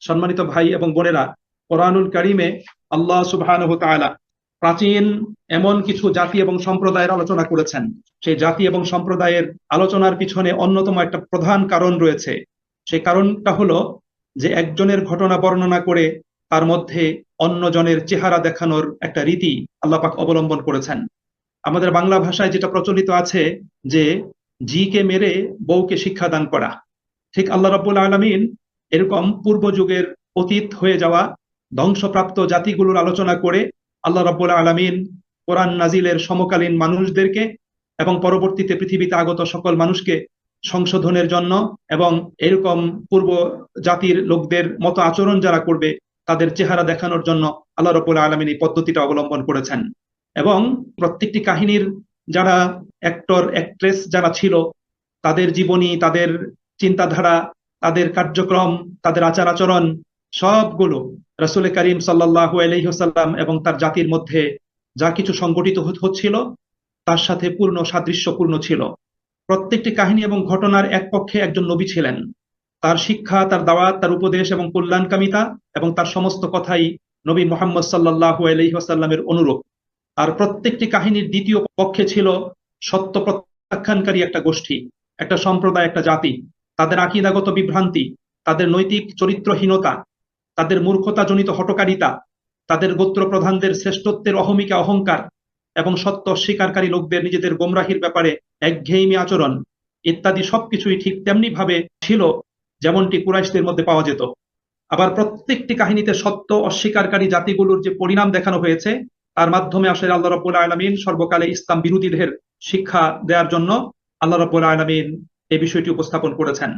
সম্মানিত ভাই এবং বোনেরা, কোরআনুল কারিমে আল্লাহ সুবহানাহু তাআলা প্রাচীন এমন কিছু জাতি এবং সম্প্রদায়ের আলোচনা করেছেন। সেই জাতি এবং সম্প্রদায়ের আলোচনার পিছনে অন্যতম একটা প্রধান কারণ রয়েছে। সেই কারণটা হলো যে একজনের ঘটনা বর্ণনা করে তার মধ্যে অন্যজনের চেহারা দেখানোর একটা রীতি আল্লাহ পাক অবলম্বন করেছেন। আমাদের বাংলা ভাষায় যেটা প্রচলিত আছে যে জিকে মেরে বউকে শিক্ষাদান করা। ঠিক আল্লাহ রাব্বুল আলামিন এরকম পূর্ব যুগের অতীত হয়ে যাওয়া ধ্বংসপ্রাপ্ত জাতিগুলোর আলোচনা করে আল্লাহ রাব্বুল আলামিন কোরআন নাজিলের সমকালীন মানুষদেরকে এবং পরবর্তীতে পৃথিবীতে আগত সকল মানুষকে সংশোধনের জন্য এবং এরকম পূর্ব জাতির লোকদের মতো আচরণ যারা করবে, তাদের চেহারা দেখানোর জন্য আল্লাহ রব্বুল আলমিন এই পদ্ধতিটা অবলম্বন করেছেন। এবং প্রত্যেকটি কাহিনীর যারা অ্যাক্টর অ্যাক্ট্রেস যারা ছিল, তাদের জীবনী, তাদের চিন্তাধারা তাদের কার্যক্রম, তাদের আচার আচরণ সবগুলো রাসুল করিম সাল্লাহ আলহিহসাল্লাম এবং তার জাতির মধ্যে যা কিছু সংগঠিত হচ্ছিল, তার সাথে পূর্ণ সাদৃশ্যপূর্ণ ছিল। প্রত্যেকটি কাহিনী এবং ঘটনার এক পক্ষে একজন নবী ছিলেন। তার শিক্ষা, তার দাওয়াত, তার উপদেশ এবং কল্যাণকামিতা এবং তার সমস্ত কথাই নবী মোহাম্মদ সাল্লাহু আলহিহাসাল্লামের অনুরূপ। আর প্রত্যেকটি কাহিনীর দ্বিতীয় পক্ষে ছিল সত্য প্রত্যাখ্যানকারী একটা গোষ্ঠী, একটা সম্প্রদায়, একটা জাতি। তাদের আকিদাগত বিভ্রান্তি, তাদের নৈতিক চরিত্রহীনতা, তাদের মূর্খতাজনিত হটকারিতা, তাদের গোত্র প্রধানদের শ্রেষ্ঠত্বের অহমিকা অহংকার এবং সত্য স্বীকারকারী লোকদের নিজেদের গোমরাহির ব্যাপারে একঘেয়েমি আচরণ ইত্যাদি সবকিছুই ঠিক তেমনি ভাবে ছিল যেমনটি কুরাইশদের মধ্যে পাওয়া যেত। আবার প্রত্যেকটি কাহিনীতে সত্য অস্বীকারী জাতিগুলোর যে পরিণাম দেখানো হয়েছে, তার মাধ্যমে আসলে আল্লাহ রব্বুল আলমিন সর্বকালে ইসলাম বিরোধীদের শিক্ষা দেওয়ার জন্য। আল্লাহ রব্বুল আলমিন এই বিষয়টি উপস্থাপন করেছেন।